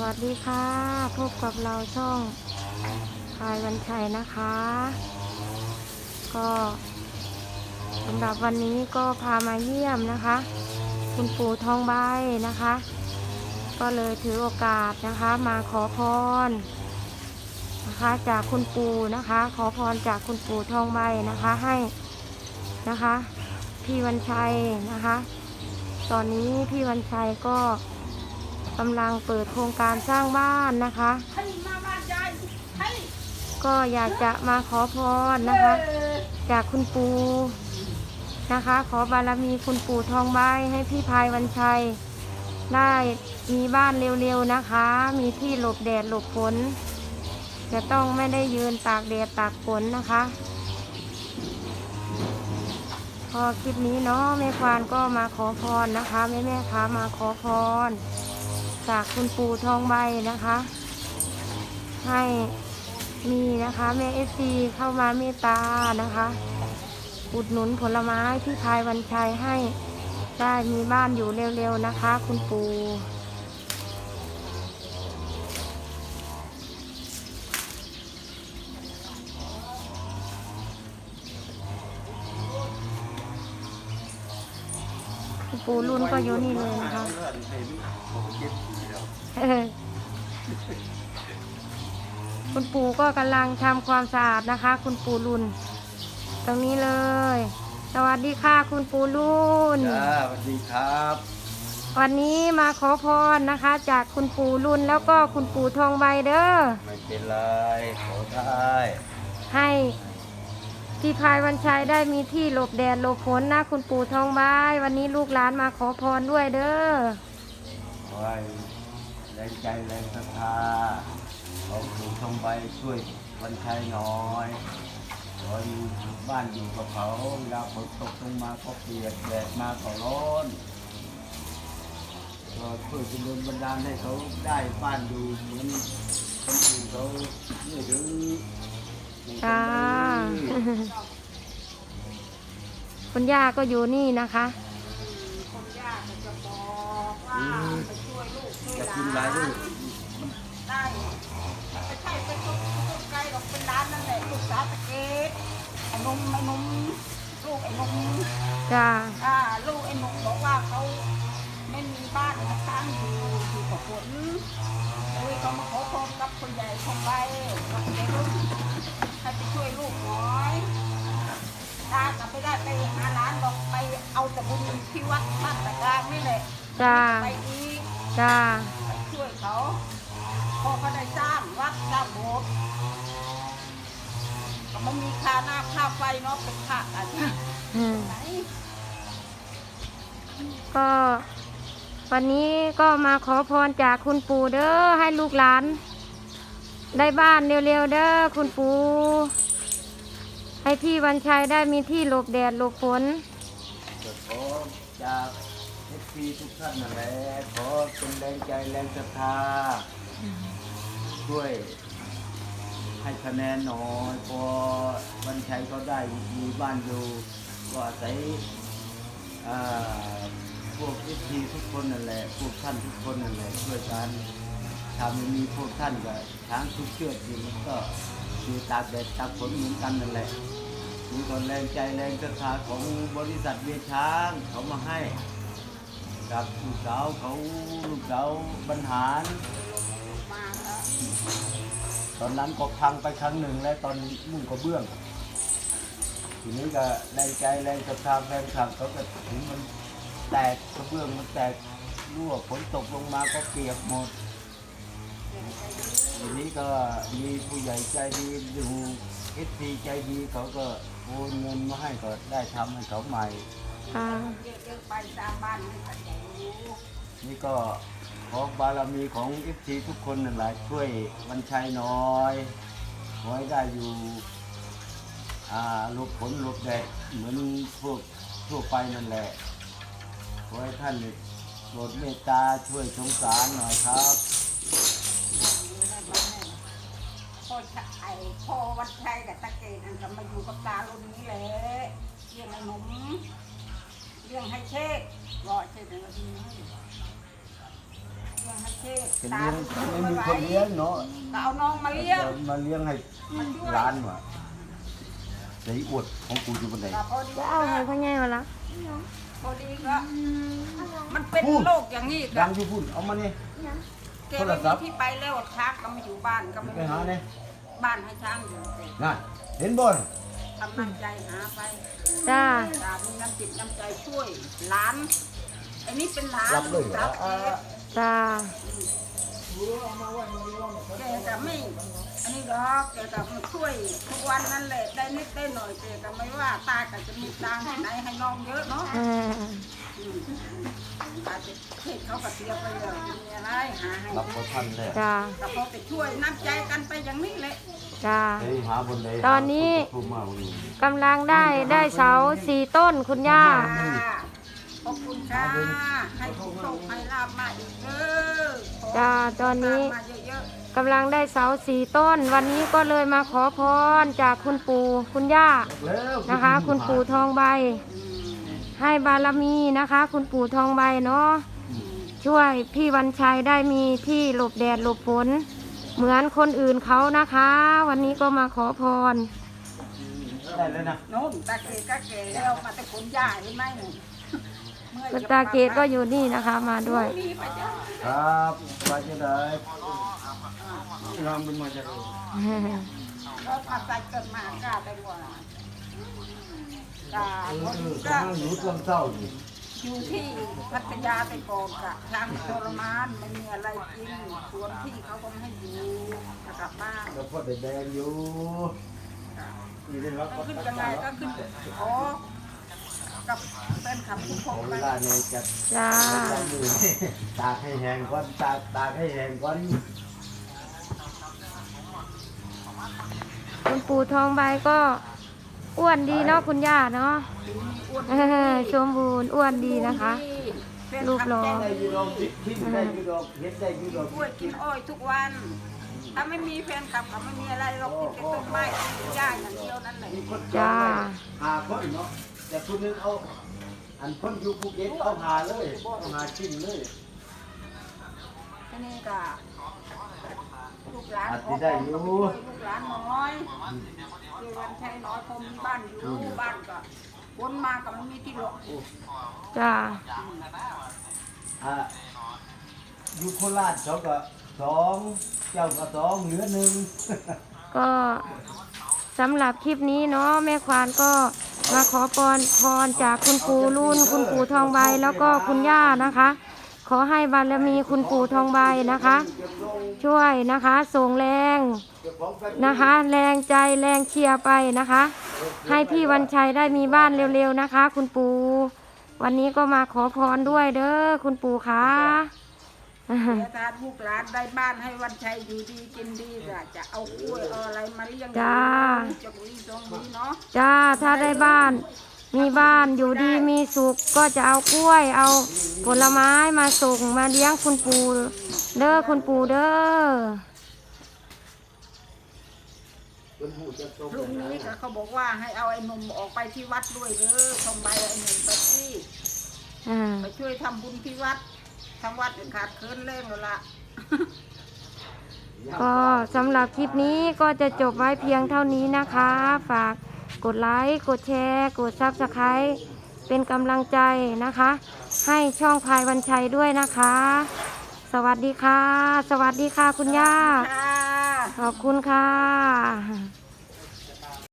วัสดีค่ะ พบกับเราช่องพายวันชัยนะคะ ก็สำหรับวันนี้ก็พามาเยี่ยมนะคะ คุณปู่ทองใบนะคะ ก็เลยถือโอกาสนะคะ มาขอพรนะคะ จากคุณปู่นะคะ ขอพรจากคุณปู่ทองใบนะคะให้นะคะ พี่วันชัยนะคะ ตอนนี้พี่วันชัยก็ กำลังเปิดโครงการสร้างบ้านนะคะ ก็อยากจะมาขอพรนะคะ จากคุณปู่นะคะ ขอบารมีคุณปู่ทองใบให้พี่พายวันชัย ได้มีบ้านเร็วๆนะคะ มีที่หลบแดดหลบฝนจะต้องไม่ได้ยืนตากแดดตากฝนนะคะ พอคลิปนี้เนาะแม่ควานก็มาขอพรนะคะแม่แม่ๆคะมาขอพร จากคุณปู่ทองใบนะคะ ให้มีนะคะแม่เอซีเข้ามาเมตตานะคะ อุดหนุนผลไม้ที่พายวันชัยให้ได้มีบ้านอยู่เร็วๆนะคะ คุณปู่ ปู่รุ่นก็อยู่นี่เลยนะคะคุณปู่ก็กำลังทำความสะอาดนะคะ คุณปู่รุนตรงนี้เลย สวัสดีค่ะ คุณปู่รุนจ้าสวัสดีครับ วันนี้มาขอพรนะคะ จากคุณปู่รุนแล้วก็คุณปู่ทองใบเด้อไม่เป็นไรขอได้ให้ พี่พายวันชัยได้มีที่หลบแดดหลบฝนนะคุณปู่ทองใบวันนี้ลูกหลานมาขอพรด้วยเด้อขอให้แรงใจแรงศรัทธาขอปู่ทองใบช่วยวันชัยหน่อยขออยู่บ้านอยู่กับเขาเวลาฝนตกลงมาก็เปียกแดดมาก็ร้อนก็ช่วยเป็นบันดาลให้เขาได้บ้านอยู่เหมือนคนอื่นเขาไม่ดื้อ จ้า คุณย่าก็อยู่นี่นะคะ คนยากจะบอกว่าไปช่วยลูกช่วยจะหลากินอะไรลูนกได้ไม่ใช่ไปทุกทุกไกลหรอกเป็นร้านนั่นแหละลูกสาวตะเกียบไอ้นมไอ้นมลูกไอ้นมจ้า อ่าลูกไอ้นมบอกว่าเขาไม่มีบ้านมาตั้งอยู่อยู่กับฝนเลยเขามาขอพรกับคนใหญ่คนไปกับเด็กรุ่นให้ไปช่วยลูกหน่อยตากลับไปได้ไปหาร้านบอกไป เอาแต่บุญที่วัดบ้านตะกลางนี่แหละจ้า ไปอีกจ้า ไปช่วยเขาพอเขาได้สร้างวัดสร้างโบสถ์ก็มันมีค่าน้ำค่าไฟเนาะเป็นค่ากันอืม ไหนก็วันนี้ก็มาขอพรจากคุณปู่เด้อให้ลูกหลาน ได้บ้านเร็วๆเด้อคุณปู่ให้พี่วันชัยได้มีที่หลบแดดหลบฝน ก็ขอจากเอฟซีทุกท่านนั่นแหละขอเป็นแรงใจแรงศรัทธาช่วยให้คะแนนหน่อยพอวันชัยก็ได้มีบ้านอยู่ก็อาศัยพวกเอฟซีทุกคนนั่นแหละพวกท่านทุกคนนั่นแหละช่วยกันถ้าไม่มีพวกท่านก็ช้างทุกเชือกอยู่มันก็อยู่ตากแดดตากฝนเหมือนกันนั่นแหละ มีคนแรงใจแรงศรัทธาของบริษัทเวียช้างเขามาให้กับลูกสาวเขาลูกสาวบรรหาร ตอนนั้นก็พังไปครั้งหนึ่งแล้วตอนมุ่งกระเบื้อง ทีนี้ก็แรงใจแรงศรัทธาแฟนคลับเขาก็ถึงมันแตกกระเบื้องมันแตกรั่วฝนตกลงมาก็เปียกหมดทีนี้ก็มีผู้ใหญ่ใจดีอยู่เอฟซีใจดีเขาก็ โอนเงินมาให้ก็ได้ทำให้เขาใหม่อ่าเยอะๆไปสร้างบ้านให้กันอยู่นี่ก็ขอบารมีของเอฟซีทุกคนนั่นแหละช่วยวันชัยหน้อยขอให้ได้อยู่อ่าหลบฝนหลบแดดเหมือนพวกทั่วไปนั่นแหละขอให้ท่านโปรดเมตตาช่วยสงสารหน่อยครับ พ่อชะไอพ่อวัดชัยกับตะเกียบนั่นก็มาอยู่กับตารุ่นนี้แหละเลี้ยงไอ้หนุ่มเลี้ยงให้เชษรอเชษเป็นวันนี้เลี้ยงให้เชษเป็นตาเลี้ยงไม่มีคนเลี้ยงเนาะก็เอาน้องมาเลี้ยงมาเลี้ยงให้มาช่วยร้านว่ะใจอวดของกูอยู่บนไหนก็พอดีจะเอาให้พ่อใหญ่มาละพอดีก็มันเป็นโรคอย่างนี้ดังอยู่พุ่นเอามาเนี่แกไม่มีที่ไปแล้วช้างก็มาอยู่บ้านก็ไม่ไปมีหาเนี่ยบ้านให้ช้างอยู่แต่นั่นเห็นบ่นทำน้ำใจหาไปจ้า ตามีน้ำจิตน้ำใจช่วยหลานอันนี้เป็นหลานรับเลยเหรรัอบเออ่าจ้า แกจะไม่ อันนี้ดอกแกจะมาช่วยทุกวันนั่นแหละได้นิดได้หน่อยแกก็ไม่ว่าตาก็จะมีตังค์ที่ไหนให้น้องเยอะเนาะเออ อืมตาจะเทศเขาก็เสียไปเลยมีอะไรหาให้รับเขาทันเลยจ้าก็พอไปช่วยน้ำใจกันไปอย่างนี้แหละจ้าไปหาบนเลยตอนนี้ทุ่มมากเลยกำลังได้ได้เสาสี่ต้นคุณย่า ค่ะขอบคุณค่ะ ให้ทุกโชคให้ลาบมาอีกเด้อขอจ้าตอนนี้ มาเยอะกำลังได้เสาสี่ต้น วันนี้ก็เลยมาขอพรจากคุณปู่คุณย่าแล้วนะคะ คุณปู่ทองใบ ให้บารมีนะคะ คุณปู่ทองใบเนาะช่วยพี่วันชัยได้มีที่หลบแดดหลบฝนเหมือนคนอื่นเขานะคะ วันนี้ก็มาขอพรได้เลยนะๆโน่นตาเกตก็แก่แล้วมาแต่คนใหญ่เห็นไหมนี่เมื่อยคุณจะตาเกตก็อยู่นี่นะคะมาด้วยมีไปจ้ะครับไปจะได้รำเป็นมาจากเรามาใส่เกิดมากล้าได้กว่า กาเออเออก็ข้างหยุดลำเศร้าอยู่อยู่ที่พัทยาไปก่อนกะทางทรมานไม่มีอะไรกินสวนที่เขาก็ไม่ให้อยู่จะกลับบ้านแล้วก็ได้แดงอยู่นี่ได้รับก็ขึ้นยังไงก็ขึ้นขอกับเป็นขับทุกคขอนเวไปลาเนี่ยจะจ้าจะมือตากให้แห้งก่อนตากตากให้แห้งก่อนคุณปู่ทองใบก็ อ้วนดีเนาะคุณย่าเนาะอ้วนเออสมบูรณ์อ้วนดีนะคะ รูปหล่อ ได้อยูดอกทิ้งได้อยูดอกเฮ็ดได้อยูดอกกล้วยกินอ้อยทุกวัน ถ้าไม่มีแฟนคลับก็ไม่มีอะไรเรากินแต่ต้นไม้กินหญ้าอย่างเดียวนั่นแหละมีคนจองไว้หาคนเนาะแต่คนนึงเอา อันคนอยู่ภูเก็ตเอาหาเลยเอาหาชิ้นเลยทีนี้ก็ลูกหลานขอความช่วยลูกหลานน้อย คือวันชัยน้อยเขามีบ้านอยู่บ้านก็วนมาก็ไม่มีที่หลบจ้าอ่าอยู่โคราชเขาก็สองเจ้าก็สองเหลือหนึ่งก็สำหรับคลิปนี้เนาะแม่ควานก็มาขอพรพรจากคุณปู่รุ่น คุณปู่ทองใบแล้วก็คุณย่านะคะ ขอให้บารมีคุณปู่ทองใบนะคะ ช่วยนะคะส่งแรงนะคะ แรงใจแรงเชียร์ไปนะคะ ให้พี่วันชัยได้มีบ้านเร็วๆนะคะ คุณปู่วันนี้ก็มาขอพรด้วยเด้อคุณปู่คะเดี๋ยวถ้าลูกหลานได้บ้านให้วันชัยอยู่ดีกินดีก็จะเอากล้วยเอาอะไรมาเลี้ยงจ้าจะบุรีตรงนี้เนาะจ้าถ้าได้บ้าน มีบ้านอยู่ดีมีสุขก็จะเอากล้วย เอาผลไม้มาส่งมาเลี้ยงคุณปู่เด้อคุณปู่เด้อพรุ่งนี้ก็เขาบอกว่าให้เอาไอ้หนุ่มออกไปที่วัดด้วยเด้อทำใบไอ้หนุ่มไปที่อ่าไปช่วยทำบุญที่วัดทางวัดขาดเคินเร่งแล้วล่ะก็สำหรับคลิปนี้ก็จะจบไว้เพียงเท่านี้นะคะ ฝาก กดไลค์กดแชร์ กดซับสไครต์เป็นกำลังใจนะคะ ให้ช่องพายวันชัยด้วยนะคะ สวัสดีค่ะ สวัสดีค่ะคุณย่าค่ะขอบคุณค่ะ